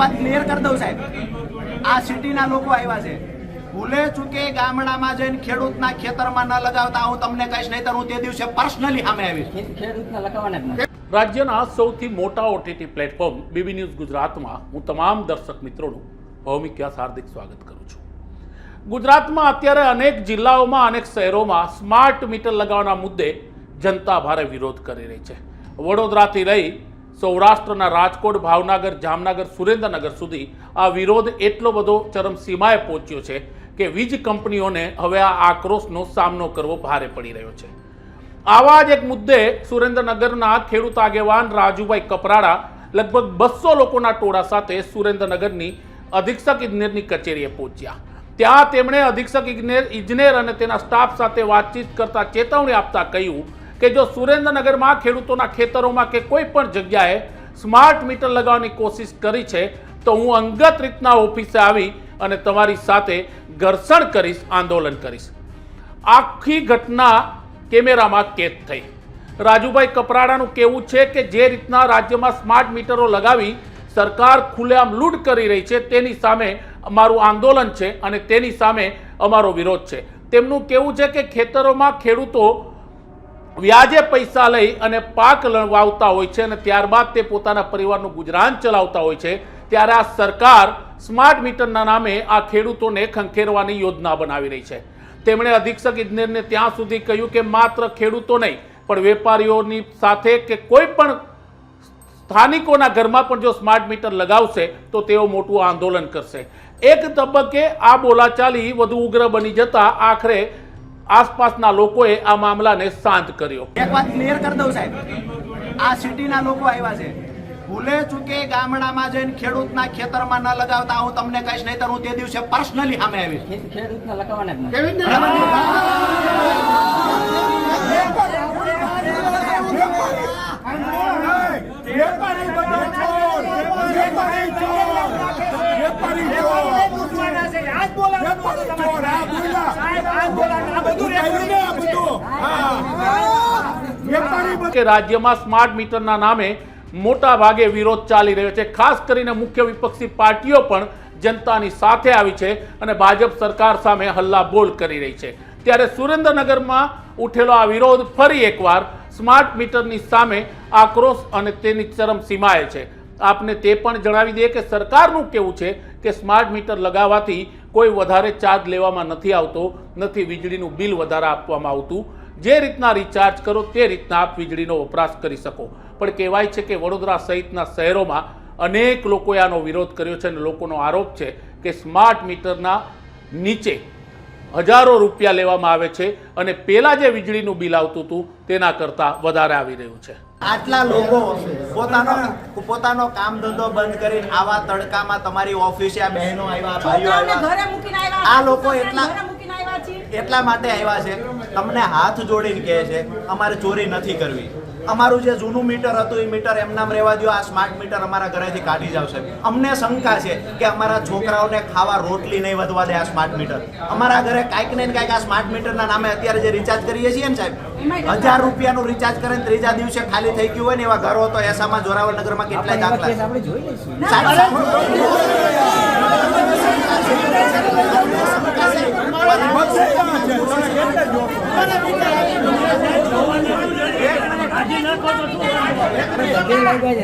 વાત ક્લિયર કરી દઉં સાહેબ. આ સિટીના લોકો આવ્યા છે. ભૂલે ચૂકે ગામડામાં જઈને ખેડૂતના ખેતરમાં ન લગાવતા હું તમને કહીશ નહીં હું તે દિવસે પર્સનલી સામે આવીશ. રાજ્યના સૌથી મોટા ઓટીટી પ્લેટફોર્મ બીબી ન્યૂઝ ગુજરાતમાં હું તમામ દર્શક મિત્રોનું ભૌમિક વ્યાસ હાર્દિક સ્વાગત કરું છું. ગુજરાતમાં અત્યારે અનેક જિલ્લાઓમાં અનેક શહેરોમાં સ્માર્ટ મીટર લગાવવાના મુદ્દે જનતા ભારે વિરોધ કરી રહી છે. વડોદરાથી લઈ સૌરાષ્ટ્રના રાજકોટ, ભાવનગર, જામનગર, સુરેન્દ્રનગર સુધી આ વિરોધ એટલો બધો ચરમસીમાએ પહોંચ્યો છે કે વીજ કંપનીઓને હવે આ આક્રોશનો સામનો કરવો ભારે પડી રહ્યો છે. આવા જ એક મુદ્દે સુરેન્દ્રનગરના ખેડૂત આગેવાન રાજુભાઈ કપરાડા લગભગ બસો લોકોના ટોળા સાથે સુરેન્દ્રનગરની અધિક્ષક ઇજનેરની કચેરીએ પહોંચ્યા. ત્યાં તેમણે અધિક્ષક ઇજનેર ઇજનેર અને તેના સ્ટાફ સાથે વાતચીત કરતા ચેતવણી આપતા કહ્યું કે જો સુરેન્દ્રનગરમાં ખેડૂતોના ખેતરોમાં કે કોઈ પણ જગ્યાએ સ્માર્ટ મીટર લગાવવાની કોશિશ કરી છે, તો હું અંગત રીતના ઓફિસે આવી અને તમારી સાથે ઘર્ષણ કરીશ, આંદોલન કરીશ. આખી ઘટના કેમેરામાં કેદ થઈ. રાજુભાઈ કપરાડાનું કહેવું છે કે જે રીતના રાજ્યમાં સ્માર્ટ મીટરો લગાવી સરકાર ખુલ્લેઆમ લૂંટ કરી રહી છે, તેની સામે અમારું આંદોલન છે અને તેની સામે અમારો વિરોધ છે. તેમનું કહેવું છે કે ખેતરોમાં ખેડૂતો વ્યાજે પૈસા લઈ અને પાક વાવતા હોય છે અને ત્યારબાદ તે પોતાના પરિવારનું ગુજરાન ચલાવતા હોય છે, ત્યારે આ સરકાર સ્માર્ટ મીટરના નામે આ ખેડૂતોને ખંખેરવાની યોજના બનાવી રહી છે. તેમણે અધિક્ષક ઇજનેરને ત્યાં સુધી કહ્યું કે માત્ર ખેડૂતો નહીં, પણ વેપારીઓની સાથે કે કોઈ પણ સ્થાનિકોના ઘરમાં પણ જો સ્માર્ટ મીટર લગાવશે, તો તેઓ મોટું આંદોલન કરશે. એક તબક્કે આ બોલાચાલી વધુ ઉગ્ર બની જતા આખરે આસપાસના લોકોએ આ મામલાને શાંત કર્યો. એક વાત ક્લિયર કરી દઉં સાહેબ. આ સિટીના લોકો આવ્યા છે. ભૂલે ચૂકે ગામડામાં જઈને ખેડૂતના ખેતરમાં ન લગાવતા હું તમને કહીશ નહીં હું તે દિવસે પર્સનલી સામે આવીશ. ખેડૂતને લગાવવાના જ નથી વેપારી બધા ચોર વેપારી ચોર વેપારી ચોર વેપારી ચોર આ બોલા બધું કહ્યું ને આ બધું હા વેપારી બધા કે રાજ્યમાં સ્માર્ટ મીટરના નામે મોટા ભાગે વિરોધ ચાલી રહ્યો છે. ખાસ કરીને મુખ્ય વિપક્ષી પાર્ટીઓ પણ જનતાની સાથે આવી છે અને ભાજપ સરકાર સામે હલ્લાબોલ કરી રહી છે. ત્યારે સુરેન્દ્રનગરમાં ઉઠેલો આ વિરોધ ફરી એકવાર સ્માર્ટ મીટરની સામે આક્રોશ અને તેની ચરમ સીમાએ છે. આપને તે પણ જણાવી દઈએ કે સરકારનું કેવું છે કે સ્માર્ટ મીટર લગાવવાથી કોઈ વધારે ચાર્જ લેવામાં નથી આવતો, નથી વીજળીનું બિલ વધારે આપવામાં આવતું. જે રીતના રિચાર્જ કરો તે રીતના આપ વીજળીનો વપરાશ કરી શકો. પણ કહેવાય છે કે વડોદરા સહિતના શહેરોમાં અનેક લોકોએ આનો વિરોધ કર્યો છે અને લોકોનો આરોપ છે કે સ્માર્ટ મીટરના નીચે હજારો રૂપિયા લેવામાં આવે છે અને પેલા જે વીજળીનું બિલ આવતું હતું તેના કરતાં વધારે આવી રહ્યું છે. આટલા લોકો પોતાનો પોતાનો કામ ધંધો બંધ કરીને આવા તડકામાં તમારી ઓફિસે આ બહેનો આવ્યા ભાઈઓ આવ્યા. ઘરે મૂકીને આવ્યા આ લોકો એટલા- ઘરે મૂકીને આવ્યા છીએ. એટલા માટે આવ્યા છે. તમને હાથ જોડીને કહે છે અમારે ચોરી નથી કરવી. અમારું જે જૂનું મીટર હતું એ મીટર એમનામ રહેવા દો આ સ્માર્ટ મીટર અમારા ઘરેથી કાઢી જાવશે અમને શંકા છે કે અમારા છોકરાઓને ખાવા રોટલી નહીં વધવા દે આ સ્માર્ટ મીટર અમારા ઘરે કાંઈક ને કાંઈક આ સ્માર્ટ મીટરના નામે અત્યારે જે રિચાર્જ કરીએ છીએ ને સાહેબ હજાર રૂપિયાનું રિચાર્જ કરીને ત્રીજા દિવસે ખાલી થઈ ગયું હોય ને એવા ઘરો તો એસામાં જોરાવર નગરમાં કેટલાય દાખલા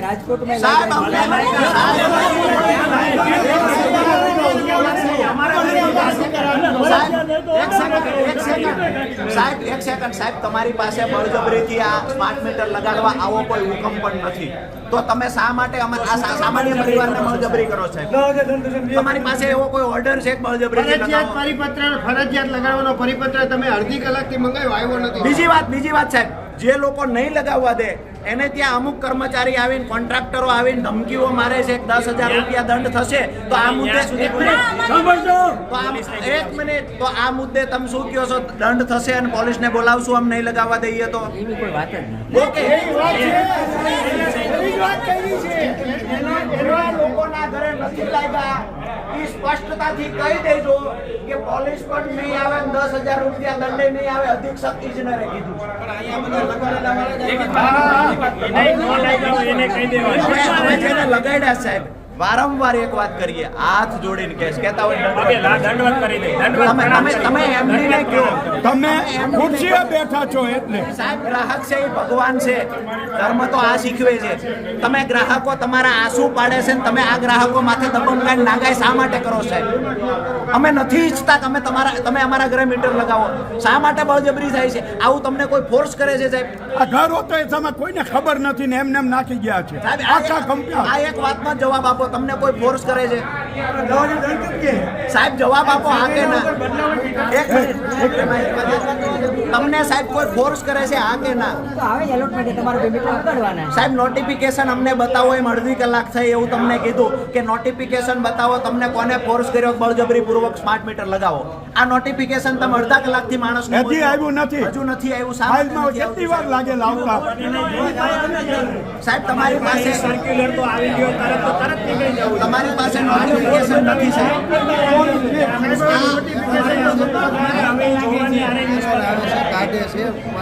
રાજકોટમાં સાહેબ, છે. એક સેકન્ડ, સાહેબ એક સેકન્ડ સાહેબ તમારી પાસે બળજબરીથી આ સ્માર્ટ મીટર લગાડવા આવો કોઈ હુકમ પણ નથી તો તમે શા માટે આ સામાન્ય પરિવારને બળજબરી કરો સાહેબ તમારી પાસે એવો કોઈ ઓર્ડર છે બળજબરી? પરિપત્ર ફરજિયાત લગાડવાનો પરિપત્ર તમે અડધી કલાકથી મંગાવ્યો આવ્યો નથી બીજી વાત બીજી વાત સાહેબ જે લોકો નહીં લગાવવા દે એને ત્યાં અમુક કર્મચારી આવીને કોન્ટ્રાક્ટરો આવીને ધમકીઓ મારે છે દસ હજાર રૂપિયા દંડ થશે તો આ મુદ્દે એક મિનિટ તો આ એક મિનિટ તો આ મુદ્દે તમે શું કહો છો? દંડ થશે અને પોલીસને બોલાવશું આમ નહીં લગાવવા દઈએ તો? એવી કોઈ વાત જ નથી. ઓકે. એના એના લોકોના ઘરે નથી લાગ્યા. એ સ્પષ્ટતાથી કહી દેજો. કે પોલીસ પણ નહીં આવે દસ હજાર રૂપિયા દંડે નહીં આવે અધિક્ષક ઇજનરે કીધું. હવે હવે જેને લગાડ્યા સાહેબ. વારંવાર એક વાત કરીએ હાથ જોડીને કેસ કહેતા હોય દંડવત. કરી દે તમે તમે તમે એમની ને કહો. તમે ખુરશીએ બેઠા છો એટલે. સાહેબ ગ્રાહક છે એ ભગવાન છે. ધર્મ તો આ શીખવે છે. તમે ગ્રાહકો તમારા આંસુ પાડે છે ને તમે આ ગ્રાહકો માથે દબંગ ગાંઠ નાગાય શા માટે કરો સાહેબ? અમે નથી ઈચ્છતા તમે તમારા તમે અમારા ઘરે મીટર લગાવો. શા માટે બળજબરી થાય છે? આવું તમને કોઈ ફોર્સ કરે છે સાહેબ? આ ઘરો તો એ તમે કોઈને ખબર નથી ને એમને એમ નાખી ગયા છે. આ આખા એક- કંપની. આ એક વાતમાં જવાબ આપો તમને કોઈ ફોર્સ કરે છે? સાહેબ જવાબ આપો હા કે ના? એક મિનિટ. તમને સાહેબ કોઈ ફોર્સ કરે છે હા કે ના? તો આવે એલોટમેન્ટ તમારે બે મીટર ઉપાડવાના સાહેબ નોટિફિકેશન અમને બતાવો એમ અડધી કલાક થઈ એવું તમને કીધું કે નોટિફિકેશન બતાવો તમને કોને ફોર્સ કર્યો બળજબરી પૂર્વક સ્માર્ટ મીટર લગાવો? આ નોટિફિકેશન તમે અડધા કલાકથી માણસ હજી આવ્યું નથી. હજુ નથી આવ્યું નથી કેટલી વાર લાગે લાવતા? સાહેબ તમારી પાસે સર્ક્યુલર તો આવી ગયો તરત તો તરત નીકળી જવું તમારી પાસે નોટિફિકેશન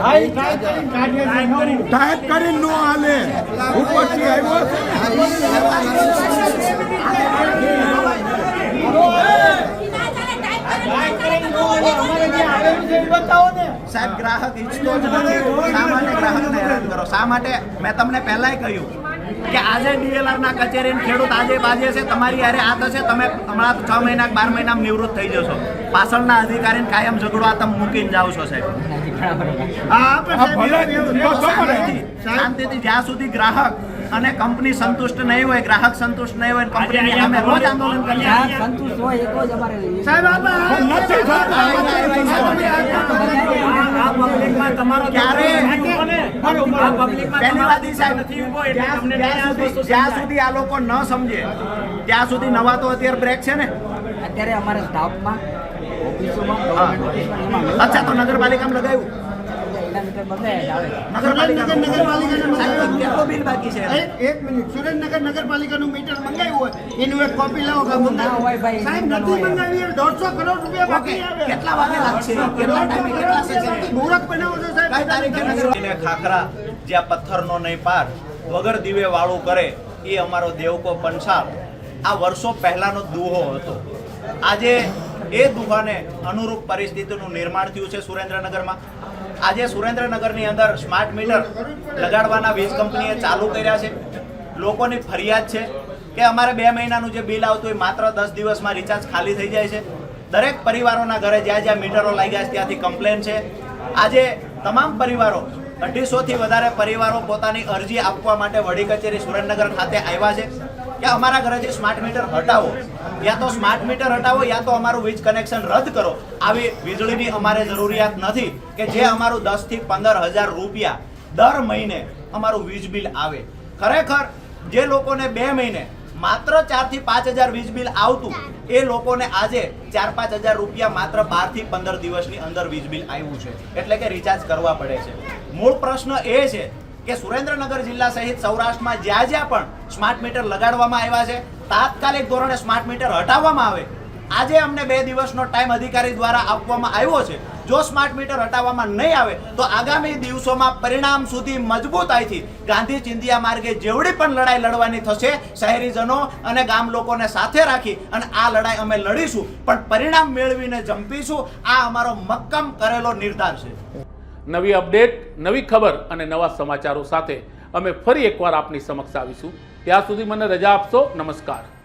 સાહેબ ટાઈપ કરીને નો હાલે. ઉપરથી આવ્યો. સાહેબ, ગ્રાહક ઈચ્છતો જ નથી. શા માટે ગ્રાહકને હેરાન કરો. શા માટે? મેં તમને પહેલાય કહ્યું કે આજે ડીએલઆર ના કચેરી ખેડૂત આજે બાજે છે તમારી હારે આ થશે તમે હમણાં છ મહિના બાર મહિનામાં નિવૃત્ત થઈ જશો. પાછળના અધિકારીને કાયમ ઝઘડો આ તમે મૂકીને જાઓ છો સાહેબ. શાંતિથી જ્યાં સુધી ગ્રાહક અને કંપની સંતુષ્ટ નહીં હોય ગ્રાહક સંતુષ્ટ નહીં હોય કંપની અમે રોજ આંદોલન કરીએ જ્યાં સંતુષ્ટ હોય એક જ અમારે તમારો ક્યારે? જ્યાં સુધી આ લોકો ન સમજે ત્યાં સુધી નવા તો અત્યારે બ્રેક છે ને અત્યારે અમારા સ્ટાફમાં ઓફિસોમાં અચ્છા તો નગરપાલિકામાં લગાવ્યું મીટર બદલાય આવે નગરપાલિકા નગરપાલિકાનું સાહેબ, કેટલું બિલ બાકી છે? એક એક મિનિટ સુરેન્દ્રનગર નગરપાલિકાનું મીટર મંગાવ્યું હોય. એનું એક કોપી લાવો કે ના હોય ભાઈ, સાહેબ નથી મંગાવી દોઢસો કરોડ રૂપિયા બાકી આવે. કેટલા વાગે લાગશે? કેટલા ટાઈમે કેટલા સેશનથી મૂર્ખ બનાવો છો સાહેબ. તારીખે ખાખરા જ્યાં પથ્થરનો નહીં પાર વગર દીવે વાળું કરે એ અમારો દેવકો પંસાળ આ વર્ષો પહેલાનો દુહો હતો. આજે એ દુહાને અનુરૂપ પરિસ્થિતિનું નિર્માણ થયું છે સુરેન્દ્રનગરમાં. આજે સુરેન્દ્રનગરની અંદર સ્માર્ટ મીટર લગાડવાના વીજ કંપનીએ ચાલુ કર્યા છે. લોકોની ફરિયાદ છે કે અમારે બે મહિનાનું જે બિલ આવતું એ માત્ર દસ દિવસમાં રિચાર્જ ખાલી થઈ જાય છે. દરેક પરિવારોના ઘરે જ્યાં જ્યાં મીટરો લાગ્યા છે, ત્યાંથી કમ્પ્લેન છે. આજે તમામ પરિવારો અઢીસોથી વધારે પરિવારો પોતાની અરજી આપવા માટે વડી કચેરી સુરેન્દ્રનગર ખાતે આવ્યા છે. કે અમારા ઘરેથી સ્માર્ટ મીટર હટાવો, યા તો સ્માર્ટ મીટર હટાવો, યા તો અમારું વીજ કનેક્શન રદ કરો. આવી વીજળીની અમારે જરૂરિયાત નથી કે જે અમારું દસથી પંદર હજાર રૂપિયા દર મહિને અમારું વીજ બિલ આવે. ખરેખર, જે લોકોને બે મહિને માત્ર ચારથી પાંચ હજાર વીજ બિલ આવતું, એ લોકોને આજે ચાર પાંચ હજાર રૂપિયા માત્ર બારથી પંદર દિવસની અંદર વીજ બિલ આવ્યું છે. એટલે કે રિચાર્જ કરવા પડે છે. મૂળ પ્રશ્ન એ છે કે સુરેન્દ્રનગર જિલ્લા સહિત સૌરાષ્ટ્રમાં જ્યાં જ્યાં પણ સ્માર્ટ મીટર લગાડવામાં આવ્યા છે, તાત્કાલિક ધોરણે સ્માર્ટ મીટર હટાવવામાં આવે. આજે અમને બે દિવસનો ટાઈમ અધિકારી દ્વારા આપવામાં આવ્યો છે. જો સ્માર્ટ મીટર હટાવવામાં નહીં આવે, તો આગામી દિવસોમાં પરિણામ સુધી મજબૂતાઈથી ગાંધી ચિંધિયા માર્ગે જેવડી પણ લડાઈ લડવાની થશે, શહેરીજનો અને ગામ લોકોને સાથે રાખી અને આ લડાઈ અમે લડીશું. પણ પરિણામ મેળવીને જંપીશું. આ અમારો મક્કમ કરેલો નિર્ધાર છે. નવી અપડેટ, નવી ખબર અને નવા સમાચારો સાથે અમે ફરી એકવાર આપની સમક્ષ આવીશું. ત્યાં સુધી મને રજા આપશો. નમસ્કાર.